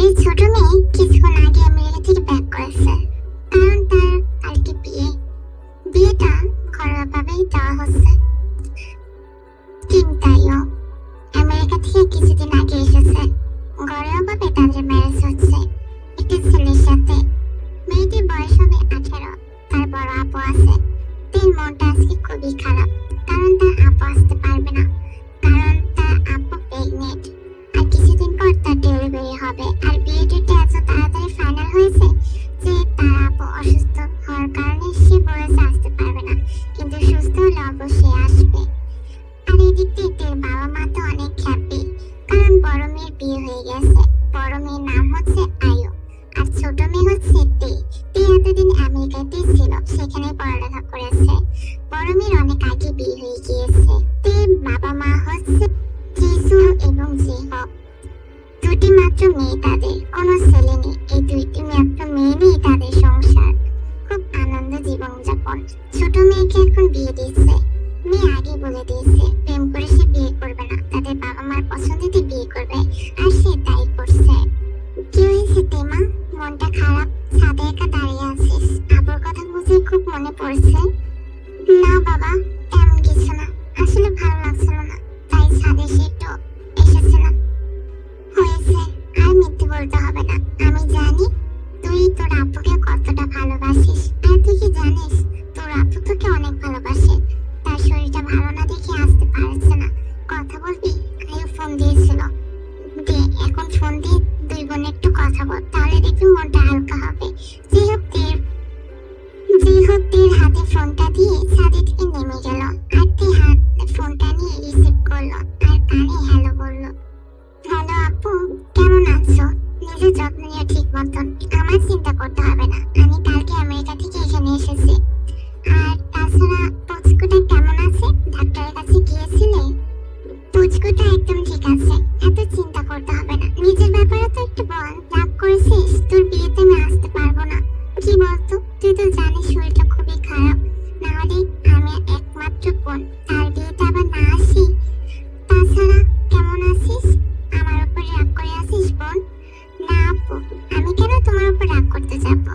এই ছোট মেয়ে কিছুক্ষণ আগে আমেরিকা থেকে ব্যাক করেছে। কারণ তার কালকে বিয়ে। বিয়েটা ঘরোয়াভাবেই দেওয়া হচ্ছে। চিন্তাইও আমেরিকা থেকে কিছুদিন আগে এসেছে। ঘরোয়াভাবে তাদের ম্যারেজ হচ্ছে একটি ছেলের সাথে। মেয়েটির বয়স হবে আঠারো, তার বড় আপু আছে। তিন মনটা আজকে খুবই খারাপ। কারণ তার আপু আসতে মনটা খারাপ একা দাঁড়িয়ে আছিস আবুর কথা খুব মনে পড়ছে। না বাবা, তেমন কিছু না। আসলে ভালো লাগছিল না। তাই ছাদে সে একটু হয়েছে, আর মিথ্যে বলতে হবে না। আমি জানি তুই তোর আব্বুকে কতটা ভালোবাসিস। করতে যাব।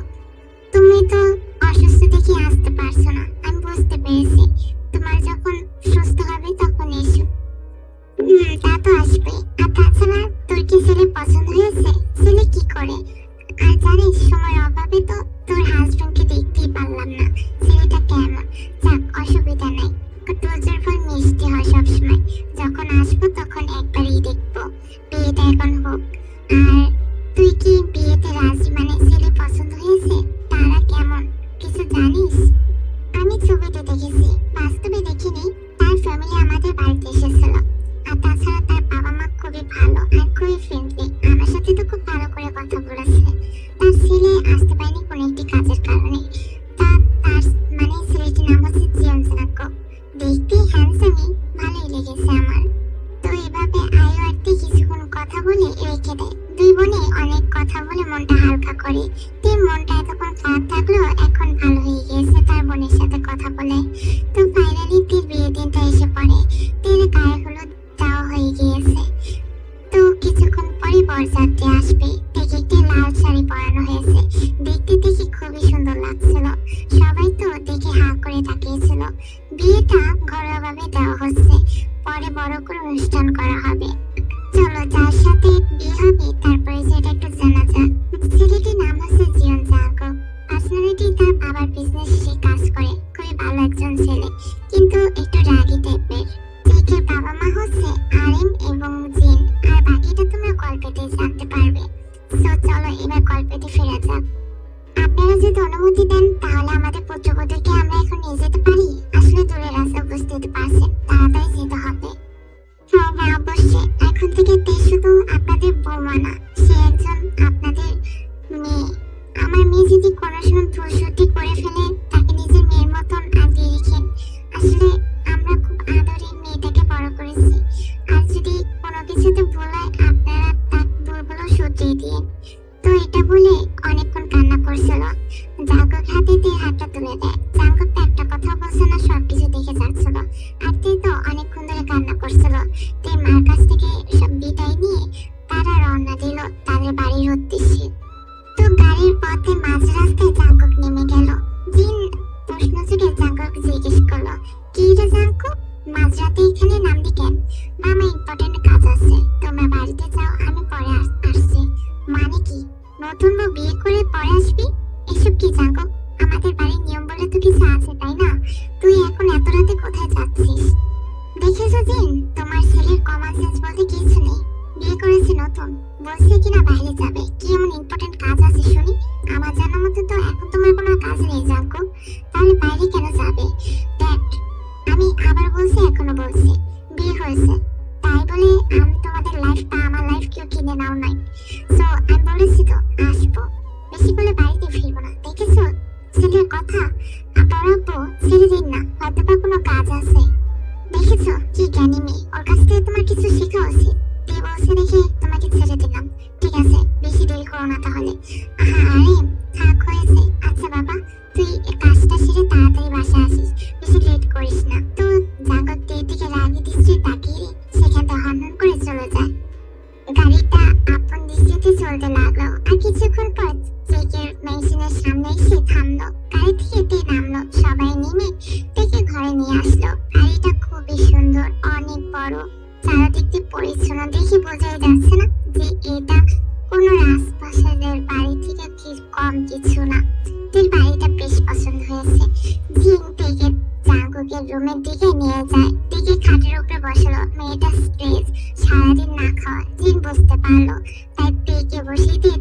তুমি তো অসুস্থ দেখে আসতে পারছ না, আমি বুঝতে পেরেছি। তোমার যখন সুস্থ হবে তখন এসো। তা তো আসবে আর তাছাড়া তোর কি ছেলে পছন্দ হয়েছে? ছেলে কি করে? আর জানিস অভাবে তো তোর হাজবেন্ডকে দেখতেই পারলাম না। ছেলেটা যাক, অসুবিধা নাই। ফল মিষ্টি হয় সবসময়, যখন আসব তখন একবারই দেখব। বিয়েটা এখন হোক। আর করে। তিন মনটা এতক্ষণ খারাপ থাকলেও এখন ভালো হয়ে গিয়েছে, তার বোনের সাথে কথা বলে। তো ফাইনালি তীর বিয়ের দিনটা এসে পড়ে। তীর গায়ে হলুদ দেওয়া হয়ে গিয়েছে। তো কিছুক্ষণ পরে বরযাত্রী আসবে। দেখে একটি লাল শাড়ি পরানো হয়েছে। দেখতে দেখে খুবই সুন্দর লাগছিল। সবাই তো দেখে হা করে তাকিয়েছিল। বিয়েটা ঘরোয়াভাবে দেওয়া হচ্ছে। পরে বড় করে অনুষ্ঠান করা হবে। গল্পেতে ফেরা যাক আপনারা যদি অনুমতি দেন, তাহলে আমাদের পুত্রবধূকে আমরা এখন নিয়ে যেতে পারি। আসলে দূরে রাস্তা বুঝতে পারছেন, তাড়াতাড়ি যেতে হবে। হ্যাঁ হ্যাঁ অবশ্যই। এখন থেকে তে শুধু আপনাদের বৌমা না, সে একজন আপনাদের মেয়ে। আমার মেয়ে যদি কোনো সময় ভুল কিনা বাইরে যাবে? কি এমন ইম্পর্টেন্ট কাজ আছে শুনি? আমার জানার মতো তো এখন তোমার কোনো কাজ নেই, জানকো। তাহলে বাইরে কেন যাবে? দেখ, আমি আবার বলছি, এখনও বলছি। বিয়ে হয়েছে। তাই বলে আমি তোমাদের লাইফটা আমার লাইফ কেউ কিনে নাও নাই। সো আমি বলেছি তো, আসব। বেশি বলে বাড়িতে ফিরবো না। দেখেছ? ছেলের কথা? আপনার আব্বু ছেড়ে দিন না হয়তো বা কোনো কাজ আছে। দেখেছ? কি জ্ঞানী মেয়ে। ওর কাছ থেকে তোমার কিছু শেখা উচিত। তুই বলছে দেখে তোমাকে ছেড়ে দেরি করো না তাহলে। আরে, থাক হয়েছে। আচ্ছা বাবা, তুই কাজটা সেরে তাড়াতাড়ি বাসায় আসিস। বেশি লেট করিস না। তো জাগতের দিকে রাগি দৃষ্টি তাকিয়ে সেখান থেকে করে চলে যায়। গাড়িটা আপন দৃষ্টিতে চলতে লাগল। আর কিছুক্ষণ পর চেকের মেশিনের সামনে এসে থামলো। গাড়ি থেকে তে নামলো। সবাই নেমে থেকে ঘরে নিয়ে আসলো। গাড়িটা খুবই সুন্দর, অনেক বড়। চারিদিক দিয়ে পরিচ্ছন্ন দেখে বোঝাই যাচ্ছে না যে এটা কোনো রাজপ্রাসাদের বাড়ি থেকে ঠিক কম কিছু না। তোর বাড়িটা বেশ পছন্দ হয়েছে। জিন থেকে জাগুকে রুমের দিকে নিয়ে যায়। দিকে খাটের উপরে বসালো, মেয়েটা স্ট্রেস, সারাদিন না খাওয়া। জিন বুঝতে পারল, তাই পেকে বসিয়ে দিয়ে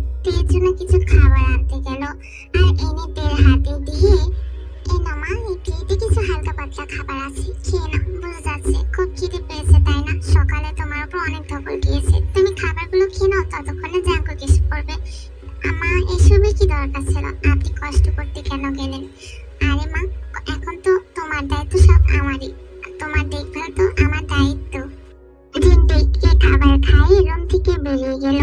রুম থেকে বেরিয়ে গেল।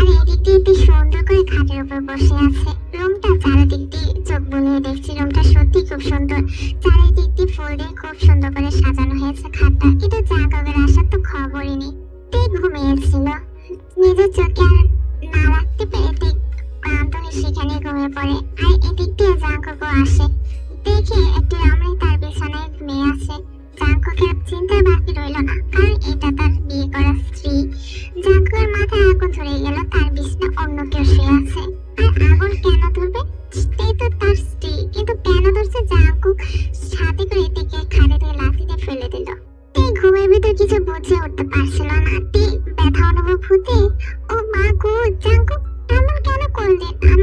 আর এদিক বেশ সুন্দর করে খাটের উপর বসে আছে। রুমটা চারিদিক দিয়ে চোখ বুলিয়ে দেখছি রুমটা সত্যি খুব সুন্দর। চারিদিক দিয়ে ফুল দিয়ে খুব সুন্দর করে সাজানো হয়েছে খাটটা। কিন্তু জাগবের আসার তো খবরই নেই। তে ঘুমিয়েছিল। নিজের চোখে আর না রাখতে পেরে তে ক্লান্ত হয়ে সেখানে ঘুমিয়ে পড়ে। আর এদিক দিয়ে জাগবও আসে, দেখে একটি রমণী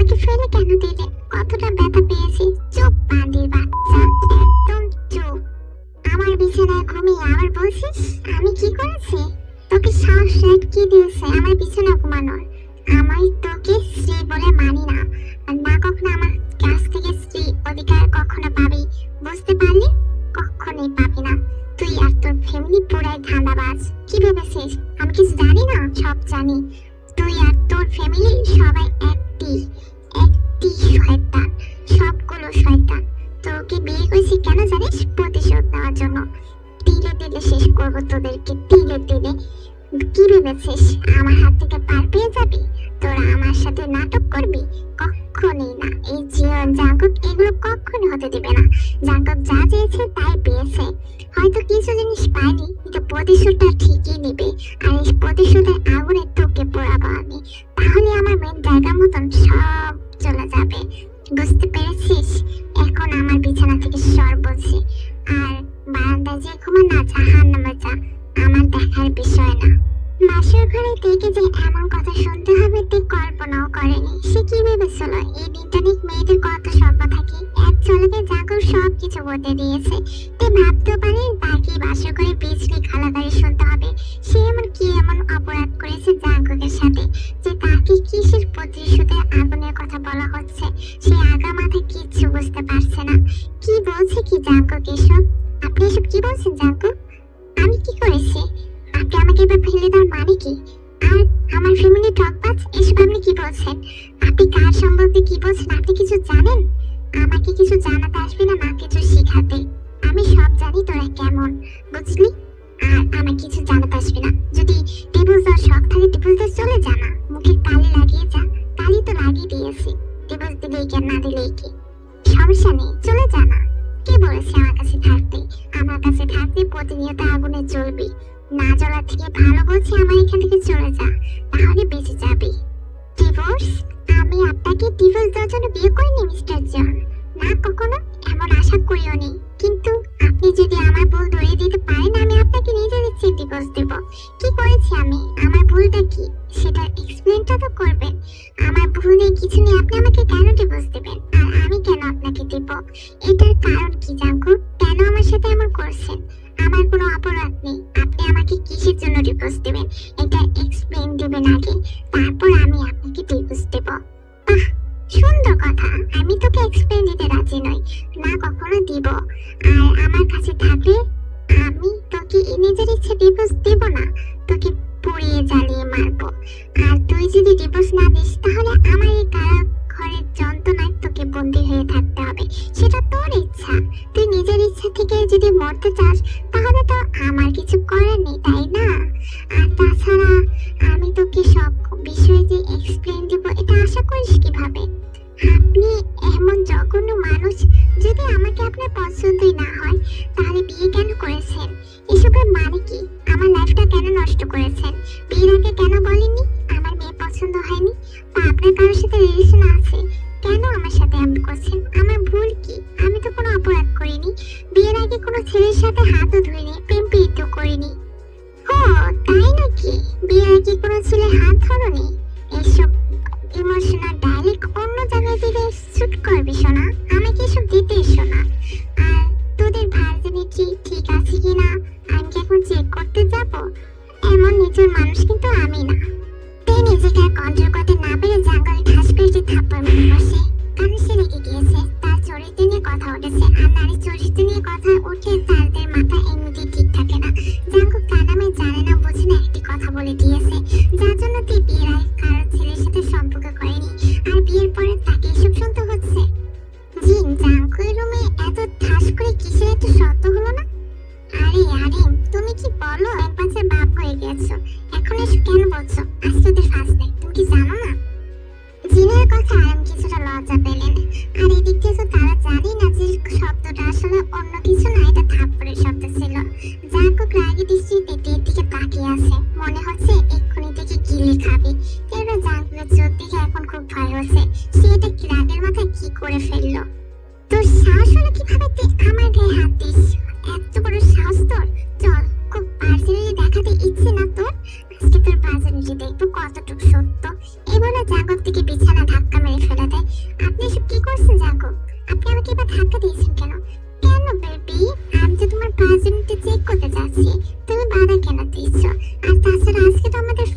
আমাকে ফেলে কেন দিলেন কতটা ব্যথা পেয়েছি। চুপ বান্দির বাচ্চা, একদম চুপ আমার বিছানায় ঘুমিয়ে আবার বলছিস, আমি কি করেছি? তোকে সাহস কি দিয়েছে? আমার বিছানা ঘুমানোর। আমি তোকে স্ত্রী বলে মানি না। আর না কখনো আমার কাছ থেকে স্ত্রী অধিকার কখনো পাবি। বুঝতে পারলি? কখনোই পাবি না। তুই আর তোর ফ্যামিলি পুরাই ধান্দাবাজ। কি ভেবেছিস? আমি কিছু জানি না? সব জানি। তুই আর তোর ফ্যামিলি সবাই একটি। একটি শয়তান? সবগুলো শয়তান। তোকে বিয়ে করেছি কেন জানিস? প্রতিশোধ নেওয়ার জন্য। তিলে তিলে শেষ করব তোদেরকে, তিলে তিলে। কি ভেবেছিস? আমার হাত থেকে পার পেয়ে যাবি? তোরা আমার সাথে নাটক করবি? কখনোই না। এই জীবন জাগত এগুলো কখনো হতে দিবে না। জাগত যা চেয়েছে তাই পেয়েছে। হয়তো কিছু জিনিস পায়নি কিন্তু প্রতিশোধটা ঠিকই নিবে। আর এই প্রতিশোধের আগুনে তোকে পোড়াবো আমি। তাহলে আমার মেন জায়গা মতন সব চলে যাবে। বুঝতে পেরেছিস? এখন আমার বিছানা থেকে সর বলছি। আর বারান্দায় যে ঘুমা না জাহান নামে যা। আমার দেখার বিষয় না। বাসর ঘরে থেকে যে এমন কথা শুনতে হবে তে কল্পনাও করেনি। সে কি ভেবেছিল? এই ইন্টারনেট মেয়েদের কত স্বপ্ন থাকে? এক চলকে জাগর সব কিছু বলতে দিয়েছে। তে ভাবতে পারে তাকে বাসর ঘরে বিজলি গালাগালি শুনতে হবে। সে এমন কি এমন অপরাধ করেছে জাগরের সাথে, যে তাকে কিসের প্রতিশোধের আমার ফ্যামিলি টকবাজ এসব আপনি কি বলছেন? আপনি কার সম্বন্ধে কি বলছেন? আপনি কিছু জানেন? আমাকে কিছু জানাতে আসবে না মা কিছু শিখাতে। আমি সব জানি তোরা কেমন, বুঝলি? আর আমার কিছু জানাতে আসবে না। যদি টেবিল দেওয়ার শখ থাকে, টেবিল দিয়ে চলে যা না মুখে তালি লাগিয়ে যা। তালি তো লাগিয়ে দিয়েছি। টেবিল দিলেই কি আর না দিলেই কি? সমস্যা নেই, চলে যা না কে বলেছে আমার কাছে থাকতে? আমার কাছে থাকতে প্রতিনিয়ত আগুনে জ্বলবি। না চলার থেকে ভালো বলছি, আমার এখান থেকে চলে যা, তাহলে বেঁচে যাবি। ডিভোর্স আমি আপনাকে ডিভোর্স দেওয়ার জন্য বিয়ে করিনি মিস্টার জন না, কখনো এমন আশা করিও নি। কিন্তু আপনি যদি আমার ভুল ধরে দিতে পারেন, আমি আপনাকে নিজে দিচ্ছি ডিভোর্স দেব। কি করেছি আমি? আমার ভুলটা কি? সেটা এক্সপ্লেনটা তো করবেন। আমার ভুল নেই কিছু নেই, আপনি আমাকে কেন ডিভোর্স দেবেন? আর আমি কেন আপনাকে do do beautiful করে ফেলল তোর সাহস হলো কীভাবে তুই আমার গায়ে হাত দিস? এত বড় সাহস তোর। চল, খুব পার্সোনালি দেখাতে ইচ্ছে না তোর। আজকে তোর পার্সোনালি দেখব, কতটুকু সত্য। এই বলে জাগব থেকে বিছানা ধাক্কা মেরে ফেলে দেয়। আপনি এসব কি করছেন জাগব আপনি আমাকে এবার ধাক্কা দিয়েছেন কেন? কেন বেবি? আমি যে তোমার পার্সোনালিটি চেক করতে যাচ্ছি। তুমি বাধা কেন দিচ্ছ? আর তাছাড়া আজকে তো আমাদের